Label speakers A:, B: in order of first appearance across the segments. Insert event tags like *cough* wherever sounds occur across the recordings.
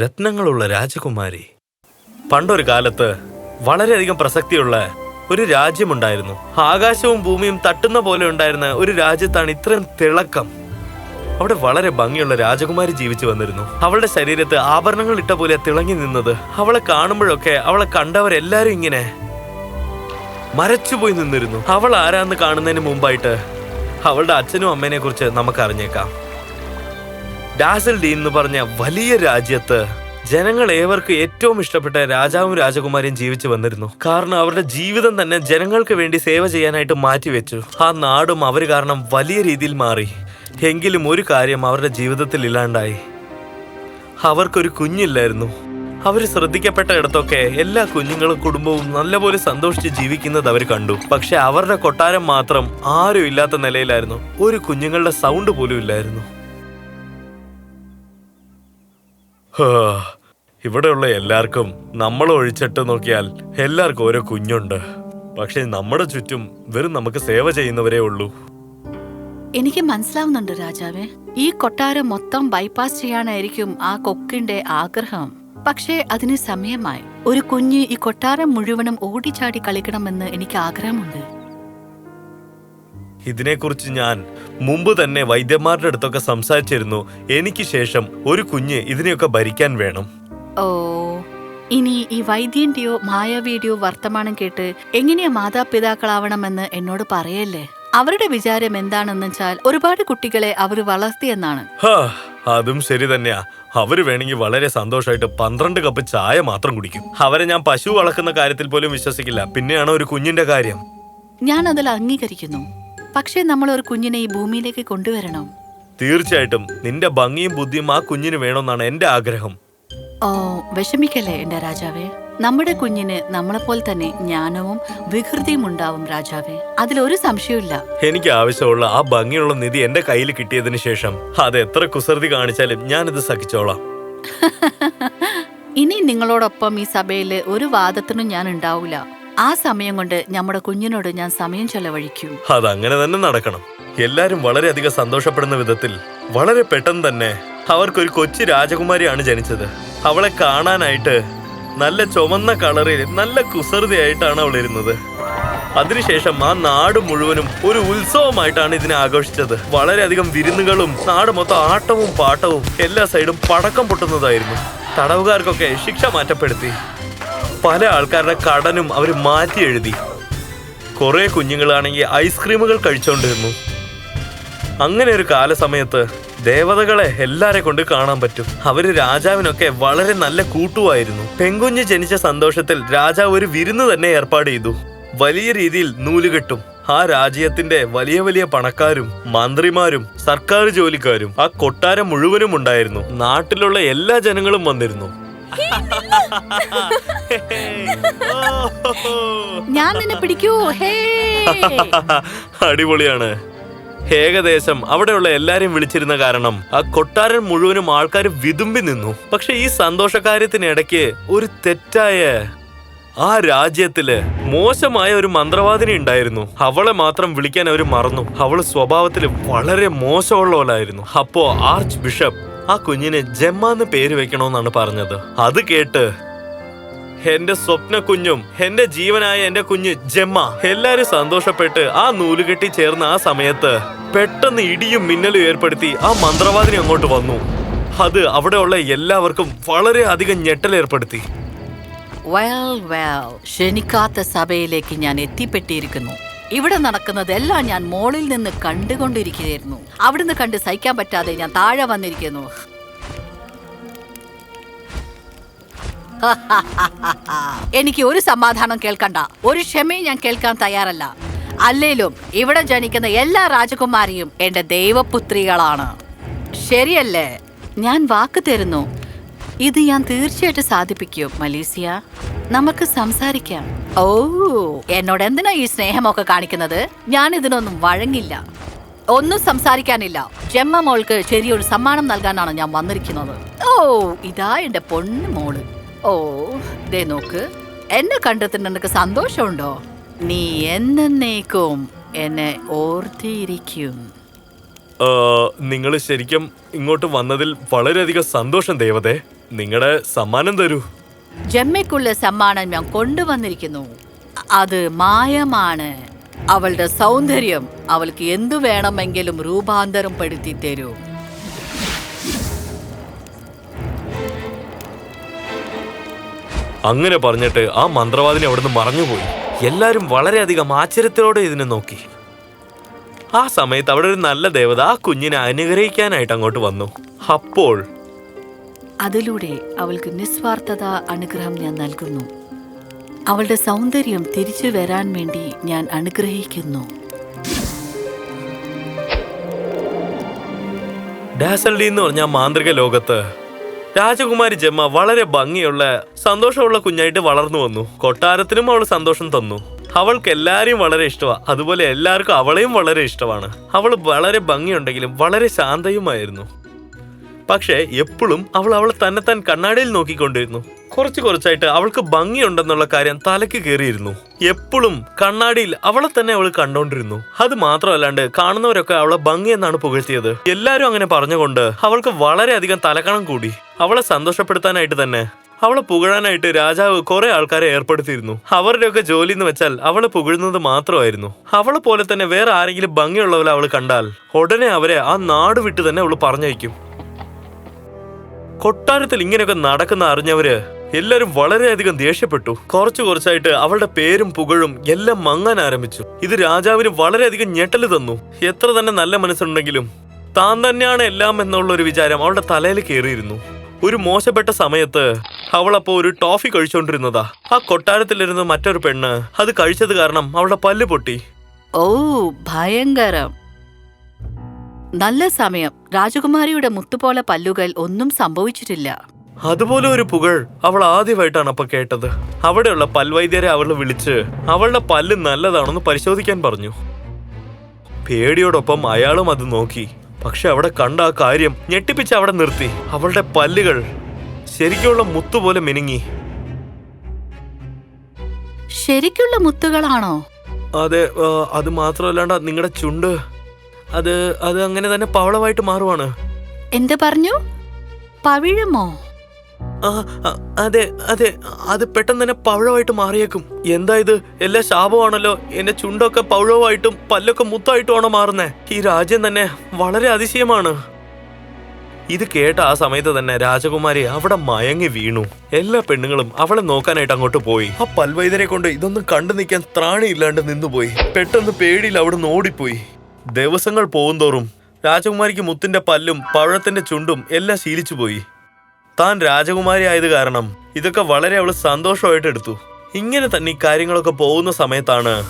A: രത്നങ്ങളുള്ള രാജകുമാരി. പണ്ടൊരു കാലത്ത് വളരെയധികം പ്രസക്തിയുള്ള ഒരു രാജ്യമുണ്ടായിരുന്നു. ആകാശവും ഭൂമിയും തട്ടുന്ന പോലെ ഉണ്ടായിരുന്ന ഒരു രാജ്യത്താണ് ഇത്രയും തിളക്കം. അവിടെ വളരെ ഭംഗിയുള്ള രാജകുമാരി ജീവിച്ചു വന്നിരുന്നു. അവളുടെ ശരീരത്ത് ആഭരണങ്ങൾ ഇട്ട പോലെ തിളങ്ങി നിന്നത്. അവളെ കാണുമ്പോഴൊക്കെ അവളെ കണ്ടവരെല്ലാരും ഇങ്ങനെ മരച്ചുപോയി നിന്നിരുന്നു. അവൾ ആരാന്ന് കാണുന്നതിന് മുമ്പായിട്ട് അവളുടെ അച്ഛനും അമ്മേനെ കുറിച്ച് നമുക്ക് അറിഞ്ഞേക്കാം ഡാസൽ ഡീൻ എന്ന് പറഞ്ഞ വലിയ രാജ്യത്ത് ജനങ്ങൾ ഏവർക്ക് ഏറ്റവും ഇഷ്ടപ്പെട്ട രാജാവും രാജകുമാരിയും ജീവിച്ചു വന്നിരുന്നു. കാരണം അവരുടെ ജീവിതം തന്നെ ജനങ്ങൾക്ക് വേണ്ടി സേവ ചെയ്യാനായിട്ട് മാറ്റിവെച്ചു ആ നാടും അവർ കാരണം വലിയ രീതിയിൽ മാറി. എങ്കിലും ഒരു കാര്യം അവരുടെ ജീവിതത്തിൽ ഇല്ലാണ്ടായി. അവർക്കൊരു കുഞ്ഞില്ലായിരുന്നു. അവർ ശ്രദ്ധിക്കപ്പെട്ട ഇടത്തൊക്കെ എല്ലാ കുഞ്ഞുങ്ങളും കുടുംബവും നല്ലപോലെ സന്തോഷിച്ച് ജീവിക്കുന്നത് അവർ കണ്ടു. പക്ഷെ അവരുടെ കൊട്ടാരം മാത്രം ആരും ഇല്ലാത്ത നിലയിലായിരുന്നു. ഒരു കുഞ്ഞുങ്ങളുടെ സൗണ്ട് പോലും ഇല്ലായിരുന്നു. ഇവിടെയുള്ള എല്ലാവർക്കും നമ്മൾ ഒഴിച്ചിട്ട് നോക്കിയാൽ എല്ലാവർക്കും ഓരോ കുഞ്ഞുണ്ട്. പക്ഷെ നമ്മുടെ ചുറ്റും വെറും നമുക്ക് സേവ ചെയ്യുന്നവരേ ഉള്ളൂ.
B: എനിക്ക് മനസ്സിലാവുന്നുണ്ട് രാജാവേ. ഈ കൊട്ടാരം മൊത്തം ബൈപ്പാസ് ചെയ്യാനായിരിക്കും ആ കൊക്കിന്റെ ആഗ്രഹം. പക്ഷേ അതിന് സമയമായി. ഒരു കുഞ്ഞ് ഈ കൊട്ടാരം മുഴുവനും ഓടിച്ചാടി കളിക്കണമെന്ന് എനിക്ക് ആഗ്രഹമുണ്ട്.
A: ഇതിനെക്കുറിച്ച് ഞാൻ മുമ്പ് തന്നെ വൈദ്യന്മാരുടെ അടുത്തൊക്കെ സംസാരിച്ചിരുന്നു. എനിക്ക് ശേഷം ഒരു കുഞ്ഞ് ഇതിനെയൊക്കെ ഭരിക്കാൻ വേണം.
B: ഓ ഇനി ഈ വൈദ്യന്റെയോ മായാവിയുടെയോ വർത്തമാനം കേട്ട് എങ്ങനെയാ മാതാപിതാക്കളാവണമെന്ന് എന്നോട് പറയല്ലേ? അവരുടെ വിചാരം എന്താണെന്ന് വെച്ചാൽ ഒരുപാട് കുട്ടികളെ അവർ വളർത്തിയെന്നാണ്.
A: അതും ശരി തന്നെയാ. അവർ വേണമെങ്കിൽ വളരെ സന്തോഷമായിട്ട് പന്ത്രണ്ട് കപ്പ് ചായ മാത്രം കുടിക്കും. അവരെ ഞാൻ പശു വളർക്കുന്ന കാര്യത്തിൽ പോലും വിശ്വസിക്കില്ല. പിന്നെയാണ് ഒരു കുഞ്ഞിന്റെ കാര്യം.
B: ഞാൻ അതിൽ അംഗീകരിക്കുന്നു. പക്ഷേ നമ്മൾ ഒരു കുഞ്ഞിനെ ഈ ഭൂമിയിലേക്ക് കൊണ്ടുവരണം.
A: തീർച്ചയായിട്ടും. നിന്റെ ഭംഗിയും ബുദ്ധിയും ആ കുഞ്ഞിന് വേണമെന്നാണ് എന്റെ ആഗ്രഹം.
B: ഓ വിഷമിക്കല്ലേ എന്റെ രാജാവേ? നമ്മുടെ കുഞ്ഞിന് നമ്മളെപ്പോലെ തന്നെ ജ്ഞാനവും വികൃതിയും ഉണ്ടാവും രാജാവേ. അതിലൊരു സംശയമില്ല
A: എനിക്ക് ആവശ്യമുള്ള ആ ഭംഗിയുള്ള നിധി എന്റെ കയ്യിൽ കിട്ടിയതിന് ശേഷം അത് എത്ര കുസൃതി കാണിച്ചാലും ഞാനിത് സഹിച്ചോളാം. *laughs*
B: ഇനി നിങ്ങളോടൊപ്പം ഈ സഭയിൽ ഒരു വാദത്തിനും ഞാൻ ഉണ്ടാവില്ല ആ സമയം കൊണ്ട് നമ്മുടെ കുഞ്ഞിനോട് ഞാൻ സമയം ചെലവഴിക്കും.
A: അതങ്ങനെ തന്നെ നടക്കണം. എല്ലാരും വളരെയധികം സന്തോഷപ്പെടുന്ന വിധത്തിൽ വളരെ പെട്ടെന്ന് തന്നെ അവർക്കൊരു കൊച്ചു രാജകുമാരിയാണ് ജനിച്ചത്. അവളെ കാണാനായിട്ട് നല്ല ചുമന്ന കളറിൽ നല്ല കുസൃതിയായിട്ടാണ് അവൾ ഇരുന്നത്. അതിനുശേഷം ആ നാട് മുഴുവനും ഒരു ഉത്സവമായിട്ടാണ് ഇതിനെ ആഘോഷിച്ചത്. വളരെയധികം വിരുന്നുകളും നാട് മൊത്തം ആട്ടവും പാട്ടവും എല്ലാ സൈഡും പടക്കം പൊട്ടുന്നതായിരുന്നു. തടവുകാർക്കൊക്കെ ശിക്ഷ മാറ്റപ്പെടുത്തി. പല ആൾക്കാരുടെ കടനും അവർ മാറ്റി എഴുതി. കുറെ കുഞ്ഞുങ്ങളാണെങ്കിൽ ഐസ്ക്രീമുകൾ കഴിച്ചുകൊണ്ടിരുന്നു അങ്ങനെ ഒരു കാലസമയത്ത് ദേവതകളെ എല്ലാരെ കൊണ്ട് കാണാൻ പറ്റും. അവർ രാജാവിനൊക്കെ വളരെ നല്ല കൂട്ടുമായിരുന്നു. പെങ്കുഞ്ഞ് ജനിച്ച സന്തോഷത്തിൽ രാജാവ് ഒരു വിരുന്ന് തന്നെ ഏർപ്പാട് ചെയ്തു. വലിയ രീതിയിൽ നൂലുകെട്ടും ആ രാജ്യത്തിന്റെ വലിയ വലിയ പണക്കാരും മന്ത്രിമാരും സർക്കാർ ജോലിക്കാരും ആ കൊട്ടാരം മുഴുവനും ഉണ്ടായിരുന്നു. നാട്ടിലുള്ള എല്ലാ ജനങ്ങളും വന്നിരുന്നു.
B: ഞാൻ നിന്നെ പിടിക്കൂ. ഹേ.
A: അടിപൊളിയാണ്. ഏകദേശം അവിടെയുള്ള എല്ലാരെയും വിളിച്ചിരുന്ന കാരണം ആ കൊട്ടാരൻ മുഴുവനും ആൾക്കാർ വിതുമ്പി നിന്നു. പക്ഷെ ഈ സന്തോഷകാര്യത്തിനിടയ്ക്ക് ഒരു തെറ്റായ ആ രാജ്യത്തിൽ മോശമായ ഒരു മന്ത്രവാദിനി ഉണ്ടായിരുന്നു. അവളെ മാത്രം വിളിക്കാൻ അവർ മറന്നു. അവൾ സ്വഭാവത്തിൽ വളരെ മോശമുള്ളവളായിരുന്നു അപ്പോ ആർച്ച് ബിഷപ്പ് ആ കുഞ്ഞിന് ജമ്മാന്ന് പേര് വെക്കണമെന്നാണ് പറഞ്ഞത്. അത് കേട്ട് എന്റെ സ്വപ്ന കുഞ്ഞും എന്റെ ജീവനായ എന്റെ കുഞ്ഞ് ജമ്മ എല്ലാരും സന്തോഷപ്പെട്ട് ആ നൂലുകെട്ടി ചേർന്ന ആ സമയത്ത് പെട്ടെന്ന് ഇടിയും മിന്നലും ഏർപ്പെടുത്തി ആ മന്ത്രവാദിനി അങ്ങോട്ട് വന്നു. അത് അവിടെയുള്ള എല്ലാവർക്കും വളരെ അധികം
B: വെൽ ക്ഷണിക്കാത്ത സഭയിലേക്ക് ഞാൻ എത്തിപ്പെട്ടിരിക്കുന്നു. ഇവിടെ നടക്കുന്നത് എല്ലാം ഞാൻ മോളിൽ നിന്ന് കണ്ടുകൊണ്ടിരിക്കുകയായിരുന്നു. അവിടുന്ന് കണ്ട് സഹിക്കാൻ പറ്റാതെ ഞാൻ താഴെ വന്നിരിക്കുന്നു. *laughs* എനിക്ക് ഒരു സമാധാനം കേൾക്കണ്ട. ഒരു ക്ഷമയും ഞാൻ കേൾക്കാൻ തയ്യാറല്ല. അല്ലേലും ഇവിടെ ജനിക്കുന്ന എല്ലാ രാജകുമാരിയും എന്റെ ദൈവപുത്രികളാണ്. ശരിയല്ലേ? ഞാൻ വാക്ക് തരുന്നു. ഇത് ഞാൻ തീർച്ചയായിട്ടും സാധിപ്പിക്കും മലേസിയ. നമുക്ക് സംസാരിക്കാം. ഓ എന്നോട് എന്തിനാ ഈ സ്നേഹമൊക്കെ കാണിക്കുന്നത്? ഞാൻ ഇതിനൊന്നും വഴങ്ങില്ല. ഒന്നും സംസാരിക്കാനില്ല. ജമ്മ മോൾക്ക് ചെറിയൊരു സമ്മാനം നൽകാനാണ് ഞാൻ വന്നിരിക്കുന്നത്. ഓ ഇതാ എന്റെ പൊന്നു മോൾ. ഓ ദേ നോക്ക്. എന്നെ കണ്ടെത്തി നിനക്ക് സന്തോഷമുണ്ടോ? നീ എന്നേക്കും എന്നെ ഓർത്തിരിക്കും
A: നിങ്ങൾ ശരിക്കും ഇങ്ങോട്ട് വന്നതിൽ വളരെയധികം സന്തോഷം ദേവതേ. നിങ്ങളുടെ സമ്മാനം തരൂ.
B: ജമ്മയ്ക്കുള്ള സമ്മാനം ഞാൻ കൊണ്ടുവന്നിരിക്കുന്നു. അത് മായമാണ്. അവളുടെ സൗന്ദര്യം അവൾക്ക് എന്തു വേണമെങ്കിലും രൂപാന്തരം പെടുത്തി തരൂ.
A: അങ്ങനെ പറഞ്ഞിട്ട് ആ മന്ത്രവാദിനി അവിടുന്ന് മറഞ്ഞുപോയി. എല്ലാരും വളരെയധികം ആശ്ചര്യത്തോടെ ഇതിനെ നോക്കി. ആ സമയത്ത് അവിടെ ഒരു നല്ല ദേവത ആ കുഞ്ഞിനെ അനുഗ്രഹിക്കാനായിട്ട് അങ്ങോട്ട് വന്നു. അപ്പോൾ
B: അതിലൂടെ അവൾക്ക് നിസ്വാർത്ഥത അനുഗ്രഹം ഞാൻ നൽകുന്നു. അവളുടെ സൗന്ദര്യം തിരിച്ചു വരാൻ വേണ്ടി ഞാൻ അനുഗ്രഹിക്കുന്നു.
A: ഡാസൽഡി എന്ന് പറഞ്ഞ മാന്ത്രിക ലോകത്ത് രാജകുമാരി ജമ്മ വളരെ ഭംഗിയുള്ള സന്തോഷമുള്ള കുഞ്ഞായിട്ട് വളർന്നു വന്നു. കൊട്ടാരത്തിനും അവൾ സന്തോഷം തന്നു. അവൾക്ക് എല്ലാരെയും വളരെ ഇഷ്ടമാണ് അതുപോലെ എല്ലാവർക്കും അവളെയും വളരെ ഇഷ്ടമാണ്. അവൾ വളരെ ഭംഗിയുണ്ടെങ്കിലും വളരെ ശാന്തയുമായിരുന്നു. പക്ഷേ എപ്പോഴും അവൾ അവളെ താൻ കണ്ണാടിയിൽ നോക്കിക്കൊണ്ടിരുന്നു. കുറച്ച് കുറച്ചായിട്ട് അവൾക്ക് ഭംഗിയുണ്ടെന്നുള്ള കാര്യം തലക്ക് കയറിയിരുന്നു. എപ്പോഴും കണ്ണാടിയിൽ അവളെ തന്നെ അവൾ കണ്ടോണ്ടിരുന്നു. അത് മാത്രമല്ലാണ്ട് കാണുന്നവരൊക്കെ അവളെ ഭംഗി എന്നാണ് പുകഴ്ത്തിയത്. എല്ലാരും അങ്ങനെ പറഞ്ഞുകൊണ്ട് അവൾക്ക് വളരെയധികം തലക്കണം കൂടി. അവളെ സന്തോഷപ്പെടുത്താനായിട്ട് തന്നെ അവളെ പുകഴാനായിട്ട് രാജാവ് കുറെ ആൾക്കാരെ ഏർപ്പെടുത്തിയിരുന്നു. അവരുടെയൊക്കെ ജോലി എന്ന് വെച്ചാൽ അവളെ പുകഴുന്നത് മാത്രമായിരുന്നു. അവളെ പോലെ തന്നെ വേറെ ആരെങ്കിലും ഭംഗിയുള്ളവരെ അവൾ കണ്ടാൽ ഉടനെ അവരെ ആ നാട് വിട്ട് തന്നെ അവൾ പറഞ്ഞയക്കും. കൊട്ടാരത്തിൽ ഇങ്ങനെയൊക്കെ നടക്കുന്ന അറിഞ്ഞവര് എല്ലാരും വളരെയധികം ദേഷ്യപ്പെട്ടു. കുറച്ചു കുറച്ചായിട്ട് അവളുടെ പേരും പുകഴും എല്ലാം മങ്ങാൻ ആരംഭിച്ചു. ഇത് രാജാവിന് വളരെയധികം ഞെട്ടൽ തന്നു. എത്ര തന്നെ നല്ല മനസ്സുണ്ടെങ്കിലും താൻ തന്നെയാണ് എല്ലാം എന്നുള്ള ഒരു വിചാരം അവളുടെ തലയിൽ കയറിയിരുന്നു. ഒരു മോശപ്പെട്ട സമയത്ത് അവളപ്പോ ഒരു ടോഫി കഴിച്ചോണ്ടിരുന്നതാ. ആ കൊട്ടാരത്തിലിരുന്ന മറ്റൊരു പെണ്ണ് അത് കഴിച്ചത് കാരണം അവളുടെ പല്ല് പൊട്ടി.
B: ഓ ഭയങ്കരം. നല്ല സമയം. രാജകുമാരിയുടെ മുത്തുപോലെ പല്ലുകൾ ഒന്നും സംഭവിച്ചിട്ടില്ല.
A: അതുപോലെ ഒരു പുകഴ് അവൾ ആദ്യമായിട്ടാണ് അപ്പൊ കേട്ടത്. അവിടെയുള്ള പൽവൈദ്യരെ അവൾ വിളിച്ച് അവളുടെ പല്ല് നല്ലതാണെന്ന് പരിശോധിക്കാൻ പറഞ്ഞു. പേടിയോടൊപ്പം അയാളും അത് നോക്കി. പക്ഷെ അവിടെ കണ്ട ആ കാര്യം ഞെട്ടിപ്പിച്ച് അവിടെ നിർത്തി. അവളുടെ പല്ലുകൾ ശരിക്കുള്ള മുത്തുപോലെ മിനുങ്ങി.
B: ശരിക്കുള്ള മുത്തുകളാണോ?
A: അതെ അത് മാത്രമല്ലാണ്ട് നിങ്ങളുടെ ചുണ്ട് അത് അത് അങ്ങനെ തന്നെ പവളമായിട്ട് മാറുവാണ്.
B: എന്ത് പറഞ്ഞു? പവിഴമോ?
A: അതെ അതെ അത് പെട്ടെന്ന് തന്നെ പവഴമായിട്ട് മാറിയേക്കും. എന്താ ഇത്? എല്ലാ ശാപമാണല്ലോ. എന്റെ ചുണ്ടൊക്കെ പവഴവുമായിട്ടും പല്ലൊക്കെ മുത്തായിട്ടുമാണോ മാറുന്നേ? ഈ രാജ്യം തന്നെ വളരെ അതിശയമാണ്. ഇത് കേട്ട ആ സമയത്ത് തന്നെ രാജകുമാരി അവിടെ മയങ്ങി വീണു. എല്ലാ പെണ്ണുങ്ങളും അവളെ നോക്കാനായിട്ട് അങ്ങോട്ട് പോയി. ആ പൽവൈദ്യരെ കൊണ്ട് ഇതൊന്നും കണ്ടു നിൽക്കാൻ ത്രാണിയില്ലാണ്ട് നിന്നുപോയി. പെട്ടെന്ന് പേടിയിൽ അവിടെ നിന്ന് ഓടിപ്പോയി. ദിവസങ്ങൾ പോകുന്തോറും രാജകുമാരിക്ക് മുത്തിന്റെ പല്ലും പഴത്തിന്റെ ചുണ്ടും എല്ലാം ശീലിച്ചു പോയി താൻ രാജകുമാരി ആയത് കാരണം ഇതൊക്കെ വളരെ അവൾ സന്തോഷമായിട്ട് എടുത്തു. ഇങ്ങനെ തന്നെ ഈ കാര്യങ്ങളൊക്കെ പോകുന്ന സമയത്താണ്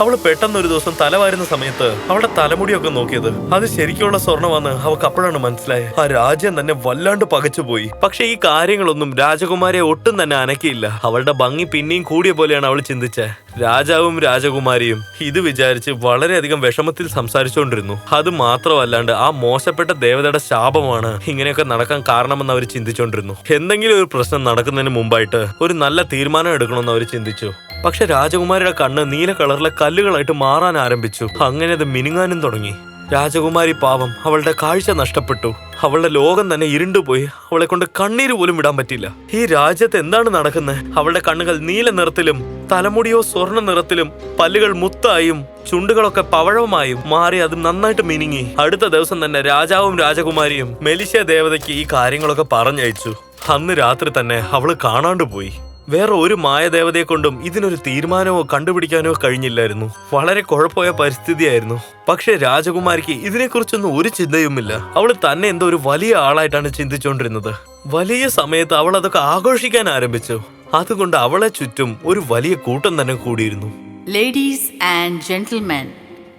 A: അവൾ പെട്ടെന്ന് ഒരു ദിവസം തല വാരുന്ന സമയത്ത് അവളുടെ തലമുടിയൊക്കെ നോക്കിയത്. അത് ശരിക്കുള്ള സ്വർണമാന്ന് അവൾക്ക് അപ്പോഴാണ് മനസ്സിലായത്. ആ രാജ്യം തന്നെ വല്ലാണ്ട് പകച്ചുപോയി. പക്ഷെ ഈ കാര്യങ്ങളൊന്നും രാജകുമാരിയെ ഒട്ടും തന്നെ അനക്കിയില്ല. അവളുടെ ഭംഗി പിന്നെയും കൂടിയ പോലെയാണ് അവൾ ചിന്തിച്ചത് രാജാവും രാജകുമാരിയും ഇത് വിചാരിച്ച് വളരെയധികം വിഷമത്തിൽ സംസാരിച്ചുകൊണ്ടിരുന്നു. അത് മാത്രമല്ലാണ്ട് ആ മോശപ്പെട്ട ദേവതയുടെ ശാപമാണ് ഇങ്ങനെയൊക്കെ നടക്കാൻ കാരണമെന്ന് അവർ ചിന്തിച്ചുകൊണ്ടിരുന്നു. എന്തെങ്കിലും ഒരു പ്രശ്നം നടക്കുന്നതിന് മുമ്പായിട്ട് ഒരു നല്ല തീരുമാനം എടുക്കണമെന്ന് അവർ ചിന്തിച്ചു. പക്ഷെ രാജകുമാരിയുടെ കണ്ണ് നീല കളറിലെ കല്ലുകളായിട്ട് മാറാൻ ആരംഭിച്ചു. അങ്ങനെ അത് മിനുങ്ങാനും തുടങ്ങി. രാജകുമാരി പാവം അവളുടെ കാഴ്ച നഷ്ടപ്പെട്ടു. അവളുടെ ലോകം തന്നെ ഇരുണ്ടുപോയി. അവളെ കൊണ്ട് കണ്ണീര് പോലും വിടാൻ പറ്റില്ല ഈ രാജ്യത്ത് എന്താണ് നടക്കുന്നത് അവളുടെ കണ്ണുകൾ നീല നിറത്തിലും തലമുടിയോ സ്വർണ നിറത്തിലും പല്ലുകൾ മുത്തായും ചുണ്ടുകളൊക്കെ പവഴവുമായും മാറി അത് നന്നായിട്ട് മിനുങ്ങി. അടുത്ത ദിവസം തന്നെ രാജാവും രാജകുമാരിയും മെലിഷ്യ ദേവതയ്ക്ക് ഈ കാര്യങ്ങളൊക്കെ പറഞ്ഞയച്ചു. അന്ന് രാത്രി തന്നെ അവൾ കാണാണ്ട് പോയി. വേറെ ഒരു മായദേവതയെ കൊണ്ടും ഇതിനൊരു തീരുമാനമോ കണ്ടുപിടിക്കാനോ കഴിഞ്ഞില്ലായിരുന്നു. വളരെ കുഴപ്പമായ പരിസ്ഥിതിയായിരുന്നു. പക്ഷെ രാജകുമാരിക്ക് ഇതിനെക്കുറിച്ചൊന്നും ഒരു ചിന്തയുമില്ല. അവൾ തന്നെ എന്തോ ഒരു വലിയ ആളായിട്ടാണ് ചിന്തിച്ചുകൊണ്ടിരുന്നത് വലിയ സമയത്ത് അവൾ അതൊക്കെ ആഘോഷിക്കാൻ ആരംഭിച്ചു. അതുകൊണ്ട് അവളെ ചുറ്റും ഒരു വലിയ കൂട്ടം തന്നെ കൂടിയിരുന്നു.
B: ലേഡീസ് ആൻഡ് ജെന്റിൽമാൻ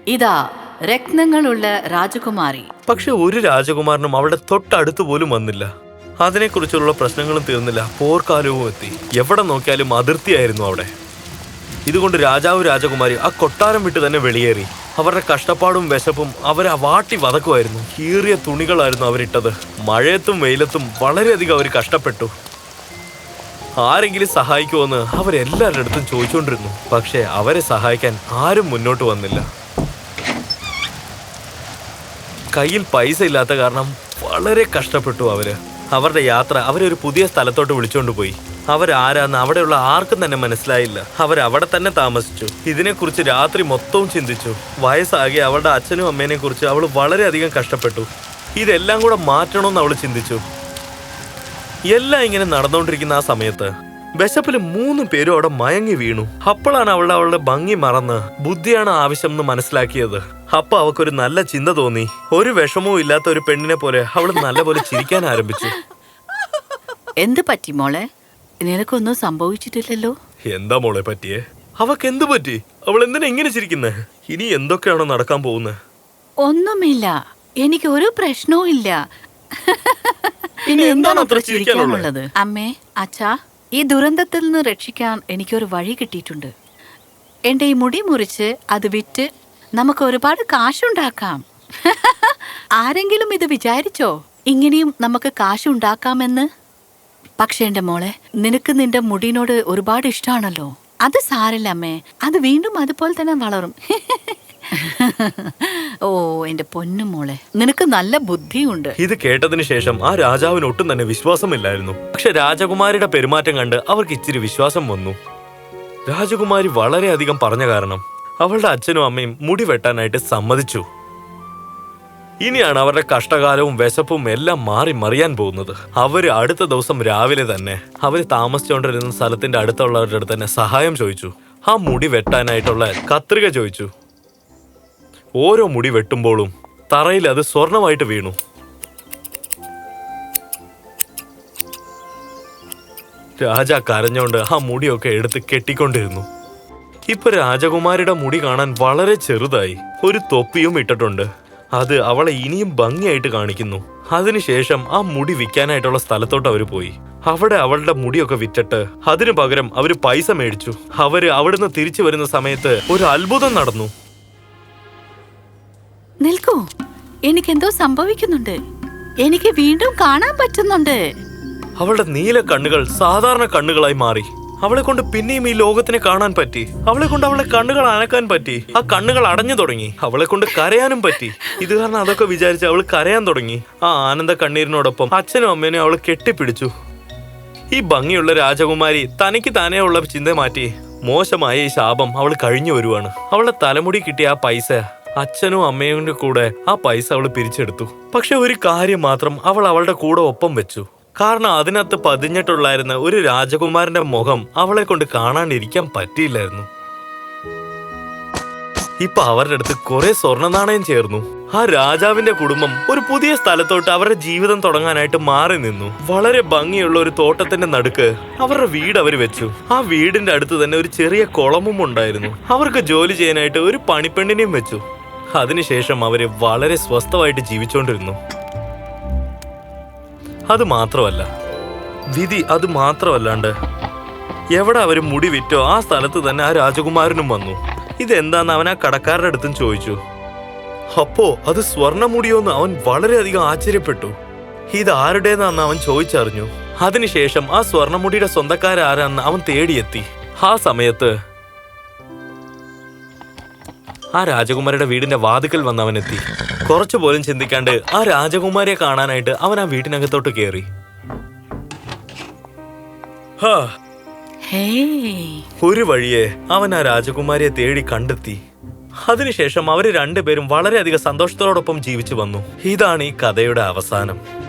B: ഇതാ രത്നങ്ങളുള്ള രാജകുമാരി.
A: പക്ഷെ ഒരു രാജകുമാരനും അവളുടെ തൊട്ടടുത്ത് പോലും വന്നില്ല. അതിനെക്കുറിച്ചുള്ള പ്രശ്നങ്ങളും തീർന്നില്ല. പോർക്കാലവും എത്തി. എവിടെ നോക്കിയാലും അതിർത്തിയായിരുന്നു അവിടെ. ഇതുകൊണ്ട് രാജാവ് രാജകുമാരി ആ കൊട്ടാരം വിട്ട് തന്നെ വെളിയേറി. അവരുടെ കഷ്ടപ്പാടും വിശപ്പും അവരെ വാട്ടി വതക്കുമായിരുന്നു. കീറിയ തുണികളായിരുന്നു അവരിട്ടത്. മഴയത്തും വെയിലത്തും വളരെയധികം അവർ കഷ്ടപ്പെട്ടു. ആരെങ്കിലും സഹായിക്കുമെന്ന് അവരെല്ലാവരുടെ അടുത്തും ചോദിച്ചുകൊണ്ടിരുന്നു പക്ഷേ അവരെ സഹായിക്കാൻ ആരും മുന്നോട്ട് വന്നില്ല. കയ്യിൽ പൈസ ഇല്ലാത്ത കാരണം വളരെ കഷ്ടപ്പെട്ടു അവർ. അവരുടെ യാത്ര അവരെ ഒരു പുതിയ സ്ഥലത്തോട്ട് വിളിച്ചുകൊണ്ട് പോയി. അവരാരാന്ന് അവിടെയുള്ള ആർക്കും തന്നെ മനസ്സിലായില്ല. അവരവിടെ തന്നെ താമസിച്ചു. ഇതിനെക്കുറിച്ച് രാത്രി മൊത്തവും ചിന്തിച്ചു. വയസ്സാകെ അവളുടെ അച്ഛനും അമ്മേനെ കുറിച്ച് അവൾ വളരെയധികം കഷ്ടപ്പെട്ടു. ഇതെല്ലാം കൂടെ മാറ്റണമെന്ന് അവൾ ചിന്തിച്ചു. എല്ലാം ഇങ്ങനെ നടന്നുകൊണ്ടിരിക്കുന്ന ആ സമയത്ത് വിശപ്പിൽ മൂന്ന് പേരും അവിടെ മയങ്ങി വീണു. അപ്പോഴാണ് അവളുടെ അവളുടെ ഭംഗി മറന്ന് ബുദ്ധിയാണ് ആവശ്യം എന്ന് മനസ്സിലാക്കിയത്. അപ്പൊ അവക്കൊരു നല്ല ചിന്ത തോന്നി. ഒരു വിഷമവും ഇല്ലാത്ത ഒരു പെണ്ണിനെ പോലെ അവൾ നല്ലപോലെ ചിരിക്കാൻ ആരംഭിച്ചു.
B: എന്ത് പറ്റി മോളെ? നിനക്കൊന്നും സംഭവിച്ചിട്ടില്ലല്ലോ?
A: എന്താ മോളെ പറ്റിയേ? അവക്ക് എന്ത് പറ്റി? അവൾ എന്തിനാ ഇങ്ങനെ ചിരിക്കുന്നേ? ഇനി എന്തൊക്കെയാണോ നടക്കാൻ പോകുന്നത്
B: ഒന്നുമില്ല. എനിക്ക് ഒരു പ്രശ്നവും ഇല്ല. പിന്നെ
A: എന്താണ് അത്ര ചിരിക്കാനുള്ളത്?
B: അമ്മേ അച്ഛാ ഈ ദുരന്തത്തിൽ നിന്ന് രക്ഷിക്കാൻ എനിക്കൊരു വഴി കിട്ടിയിട്ടുണ്ട്. എന്റെ ഈ മുടി മുറിച്ച് അത് വിറ്റ് നമുക്ക് ഒരുപാട് കാശുണ്ടാക്കാം. *laughs* ആരെങ്കിലും ഇത് വിചാരിച്ചോ? ഇങ്ങനെയും നമുക്ക് കാശുണ്ടാക്കാമെന്ന്? പക്ഷെ എന്റെ മോളെ നിനക്ക് നിന്റെ മുടിനോട് ഒരുപാട് ഇഷ്ടമാണല്ലോ അത് സാരല്ല അമ്മേ അത് വീണ്ടും അതുപോലെ തന്നെ വളരും. *laughs* ഓ എന്റെ പൊന്നു മോളെ. നിനക്ക് നല്ല ബുദ്ധിയുണ്ട്.
A: ഇത് കേട്ടതിന് ശേഷം ആ രാജാവിന് ഒട്ടും തന്നെ വിശ്വാസമില്ലായിരുന്നു. പക്ഷെ രാജകുമാരിയുടെ പെരുമാറ്റം കണ്ട് അവർക്ക് ഇച്ചിരി വിശ്വാസം വന്നു. രാജകുമാരി വളരെയധികം പറഞ്ഞ കാരണം അവളുടെ അച്ഛനും അമ്മയും മുടി വെട്ടാനായിട്ട് സമ്മതിച്ചു. ഇനിയാണ് അവരുടെ കഷ്ടകാലവും വിശപ്പും എല്ലാം മാറി മറിയാൻ പോകുന്നത്. അവർ അടുത്ത ദിവസം രാവിലെ തന്നെ അവർ താമസിച്ചുകൊണ്ടിരുന്ന സ്ഥലത്തിന്റെ അടുത്തുള്ളവരുടെ അടുത്ത് തന്നെ സഹായം ചോദിച്ചു. ആ മുടി വെട്ടാനായിട്ടുള്ള കത്രിക ചോദിച്ചു. ഓരോ മുടി വെട്ടുമ്പോഴും തറയിൽ അത് സ്വർണമായിട്ട് വീണു. രാജ കരഞ്ഞോണ്ട് ആ മുടിയൊക്കെ എടുത്ത് കെട്ടിക്കൊണ്ടിരുന്നു. ഇപ്പൊ രാജകുമാരിയുടെ മുടി കാണാൻ വളരെ ചെറുതായി. ഒരു തൊപ്പിയും ഇട്ടിട്ടുണ്ട്. അത് അവളെ ഇനിയും ഭംഗിയായിട്ട് കാണിക്കുന്നു. അതിനുശേഷം ആ മുടി വിൽക്കാനായിട്ടുള്ള സ്ഥലത്തോട്ട് അവർ പോയി. അവിടെ അവളുടെ മുടിയൊക്കെ വിറ്റിട്ട് അതിനു പകരം അവർ പൈസ മേടിച്ചു. അവർ അവിടുന്ന് തിരിച്ചു വരുന്ന സമയത്ത് ഒരു അത്ഭുതം നടന്നു.
B: നിൽക്കൂ. എനിക്കെന്തോ സംഭവിക്കുന്നുണ്ട്. എനിക്ക് വീണ്ടും കാണാൻ പറ്റുന്നുണ്ട്.
A: അവളുടെ നീല കണ്ണുകൾ സാധാരണ കണ്ണുകളായി മാറി. അവളെ കൊണ്ട് പിന്നെയും ഈ ലോകത്തിനെ കാണാൻ പറ്റി. അവളെ കൊണ്ട് അവളെ കണ്ണുകൾ അനക്കാൻ പറ്റി. ആ കണ്ണുകൾ അടഞ്ഞു തുടങ്ങി. അവളെ കൊണ്ട് കരയാനും പറ്റി. ഇത് കാരണം അതൊക്കെ വിചാരിച്ച് അവൾ കരയാൻ തുടങ്ങി. ആ ആനന്ദ കണ്ണീരിനോടൊപ്പം അച്ഛനും അമ്മേനും അവൾ കെട്ടിപ്പിടിച്ചു. ഈ ഭംഗിയുള്ള രാജകുമാരി തനിക്ക് തന്നെ ഉള്ള ചിന്ത മാറ്റി. മോശമായ ഈ ശാപം അവൾ കഴിഞ്ഞു വരുവാണ്. അവളുടെ തലമുടി കിട്ടിയ ആ പൈസ അച്ഛനും അമ്മയും കൂടെ ആ പൈസ അവൾ പിരിച്ചെടുത്തു. പക്ഷെ ഒരു കാര്യം മാത്രം അവൾ അവളുടെ കൂടെ ഒപ്പം വെച്ചു. കാരണം അതിനകത്ത് പതിഞ്ഞിട്ടുള്ളായിരുന്ന ഒരു രാജകുമാരന്റെ മുഖം അവളെ കൊണ്ട് കാണാനിരിക്കാൻ പറ്റിയില്ലായിരുന്നു. ഇപ്പൊ അവരുടെ അടുത്ത് കുറെ സ്വർണ നാണയം ചേർന്നു. ആ രാജാവിന്റെ കുടുംബം ഒരു പുതിയ സ്ഥലത്തോട്ട് അവരുടെ ജീവിതം തുടങ്ങാനായിട്ട് മാറി നിന്നു. വളരെ ഭംഗിയുള്ള ഒരു തോട്ടത്തിന്റെ നടുക്ക് അവരുടെ വീട് അവർ വെച്ചു. ആ വീടിന്റെ അടുത്ത് തന്നെ ഒരു ചെറിയ കുളമും ഉണ്ടായിരുന്നു. അവർക്ക് ജോലി ചെയ്യാനായിട്ട് ഒരു പണിപ്പെണ്ണിനെയും വെച്ചു. അതിനുശേഷം അവർ വളരെ സ്വസ്ഥമായിട്ട് ജീവിച്ചുകൊണ്ടിരുന്നു അത് മാത്രമല്ല വിധി അത് മാത്രമല്ലാണ്ട് എവിടെ അവർ മുടി വിറ്റോ ആ സ്ഥലത്ത് തന്നെ ആ രാജകുമാരനും വന്നു. ഇതെന്താന്ന് അവൻ ആ കടക്കാരുടെ അടുത്തും ചോദിച്ചു. അപ്പോ അത് സ്വർണ മുടിയോന്ന് അവൻ വളരെയധികം ആശ്ചര്യപ്പെട്ടു. ഇത് ആരുടേതാന്ന് അവൻ ചോദിച്ചറിഞ്ഞു. അതിനുശേഷം ആ സ്വർണമുടിയുടെ സ്വന്തക്കാരാരാന്ന് അവൻ തേടിയെത്തി. ആ സമയത്ത് ആ രാജകുമാരിയുടെ വീടിന്റെ വാതിക്കൽ വന്ന് അവൻ എത്തി കുറച്ചു പോലും ചിന്തിക്കാണ്ട് ആ രാജകുമാരിയെ കാണാനായിട്ട് അവൻ ആ വീട്ടിനകത്തോട്ട് കയറി ഒരു വഴിയെ അവൻ ആ രാജകുമാരിയെ തേടി കണ്ടെത്തി. അതിനുശേഷം അവർ രണ്ടുപേരും വളരെയധികം സന്തോഷത്തോടൊപ്പം ജീവിച്ചു വന്നു. ഇതാണ് ഈ കഥയുടെ അവസാനം.